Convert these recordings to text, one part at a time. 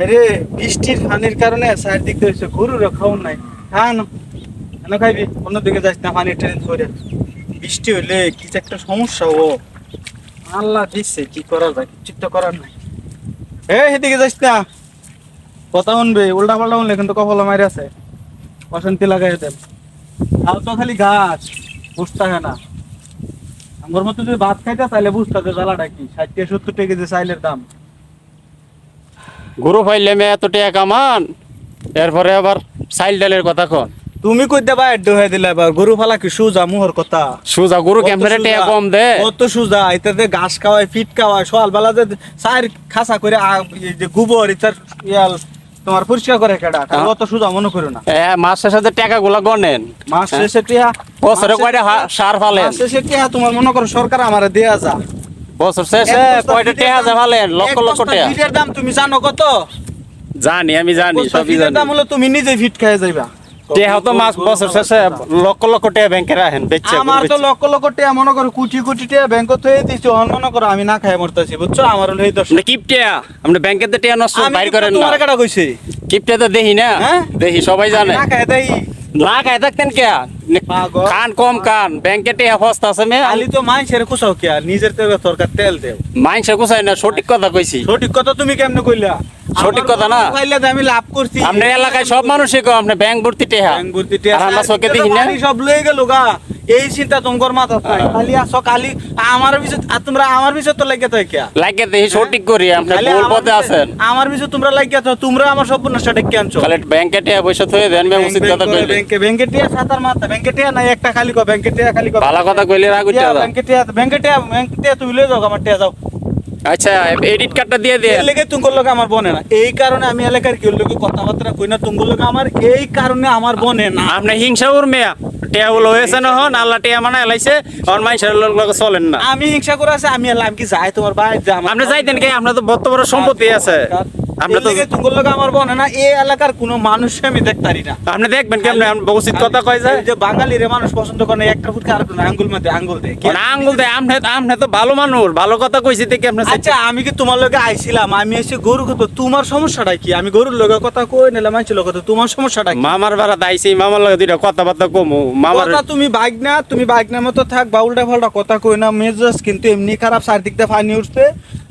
আরে, বৃষ্টির পানির কারণে চারদিক হয়েছে গরু খাওয়ান নাই। খান, কেন খাইবি? অন্যদিকে যাস না পানি ট্রেন ধরে। বৃষ্টি হইলে কি একটা সমস্যা ও আল্লাহ দিচ্ছে কি করা যায় কিছু তো করার নাই। এ সেদিকে যাস না। কথা শুনবে উল্টা পাল্টা শুনলে কিন্তু কপাল মারি আছে। অশান্তি লাগাই দেন। আর তো খালি গাছ বুঝতে হয় না। আমার মতো যদি ভাত খাইতে তাহলে বুঝতে জ্বালাটা কি? ষাট থেকে সত্তর টাকা যে চাইলের দাম। গরু ফাইলে মে এত টাকা কামান। এরপরে আবার চাইল ডালের কথা কন। তুমি কই দেবা এড হয়ে দিলে এবার গরু ফালা কি সুজা মুহর কথা? সুজা গরু কত ক্যাম্পের টাকা কম দে। কত সুজা? এটাতে ঘাস খাওয়ায় ফিট খাওয়ায় সকাল বেলা যে চার খাসা করে যে গোবর ইতার ইয়াল তোমার পরিষ্কার করে কেডা? তাহলে অত সুজা মনে করো না। এ, মাসের সাথে টাকা গুলা গনেন। মাস শেষে টিয়া বছরে মাস কয়টা সার ফালেন? মাস শেষে টিয়া তোমার মনে করো সরকার আমারে দেয়া যা। বছর শেষে কয়টা দাম- ফালেন লক্ষ লক্ষ ফিটের দাম তুমি জানো কত? জানি আমি জানি সবই জানি। দাম হলো তুমি নিজে ফিট খেয়ে যাইবা। টাকা তো মাস বছর শেষে লক্ষ লক্ষ টাকা ব্যাংকে রাখেন বেচছে আমার তো লক্ষ লক্ষ টাকা মনে করো কোটি কোটি টাকা ব্যাংক থেকে দিছি অন মনে করো আমি না খাই মরতেছি বুঝছ? আমার হলো এই দশ। আপনি কিপটিয়া আপনি ব্যাংকের তো টাকা নষ্ট বাইর করেন না। তোমার কাটা কইছে? কিপটিয়া তো দেখি না? হ্যাঁ? দেখি সবাই জানে। না খাই দেই। না খাই থাকতেন কে। খান কম খান ব্যাংকে টাকা সস্তা আছে মে। আলি তো মাইসের কুসাও কে নিজের তেলে সরকার তেল দেও। মাইনসে কুসাই না সঠিক কথা কইছি। সঠিক কথা তুমি কেমনে কইলা? সঠিক কথা না। আমি লাভ করছি। আপনার এলাকায় সব মানুষই কো আপনি ব্যাংক ভর্তি টেহা। ব্যাংক ভর্তি আর আমরা চোখে দেখি না। সব লয়ে গেল গা। এই চিন্তা তোমার মাথা নাই। খালি আসো খালি আমার বিষয় তোমরা আমার বিষয় তো লাগে তো লাগে দেখি সঠিক করি আপনি ভুল পথে আছেন। আমার বিষয় তোমরা লাগিয়া তো তোমরা আমার সব নষ্ট ডেকে আনছো। খালি ব্যাংকে টেহা পয়সা দেন উচিত কথা কইলে। ব্যাংকে ব্যাংকে টিয়া সাতার মাথা ব্যাংকে টিয়া নাই একটা খালি কো ব্যাংকে টিয়া খালি কো। ভালো কথা কইলে রাগ উঠে। ব্যাংকে টিয়া ব্যাংকে টিয়া ব্যাংকে টিয়া তুই লয়ে যাও আমার টিয়া যাও। আচ্ছা এডিট কার্ডটা দিয়ে লেগে লোক আমার বনে না। এই কারণে আমি এলাকার কেউ লোক কথাবার্তা কই না তুঙ্গর লোক আমার এই কারণে আমার বনে না। আপনি হিংসা উর্মিয়া টেয়া গুলো হয়েছে না হন আল্লাহ টেয়া মানে এলাইছে অন মানুষের লোক চলেন না। আমি হিংসা করে আছে আমি এলাম কি যাই তোমার ভাই আপনি যাইতেন কে? আপনার তো বড় বড় সম্পত্তি আছে। আপনি তো তুঙ্গর লোক আমার বনে না এই এলাকার কোনো মানুষ আমি দেখতারি না। আপনি দেখবেন কেমন উচিত কথা কয় যায় যে বাঙালির মানুষ পছন্দ করে না, একটা ফুটকে আঙ্গুল মধ্যে আঙ্গুল দেয়। কি- আঙ্গুল দেয় আপনি আপনি তো ভালো মানুষ ভালো কথা কইছি দেখি আপনি আচ্ছা আমি কি তোমার লগে আইছিলাম? আমি এসে গরু কত তোমার সমস্যাটা কি? আমি গরুর লগে কথা কই নিলাম আইছিল কত তোমার সমস্যাটা কি? মামার বাড়া দাইছি মামার লগে দুইটা কথাবার্তা কমু। মামার কথা তুমি বাইক না তুমি বাইক না মতো থাক বা উল্টা ফাল্টা কথা কই না মেজাজ কিন্তু এমনি খারাপ চারদিক দিয়ে পানি উঠছে।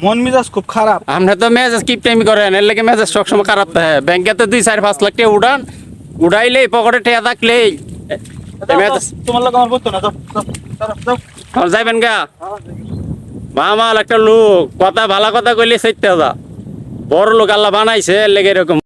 মন মেজাজ খুব খারাপ। আমরা তো মেজাজ কিপ টাইম করেন এর লাগে মেজাজ সবসময় খারাপ থাকে। ব্যাংকে তো দুই চার পাঁচ লাখ টাকা উড়ান উড়াইলে পকেটে ঠেয়া থাকলেই। এই তোমার লোক আমার বলতো না যাও যাও, যাও, যাও। আর যাইবেন গা। মামাল একটা লোক কথা ভালো কথা কইলে সেটা দাদা বড় লোক আল্লাহ বানাইছে এর লেগে এরকম।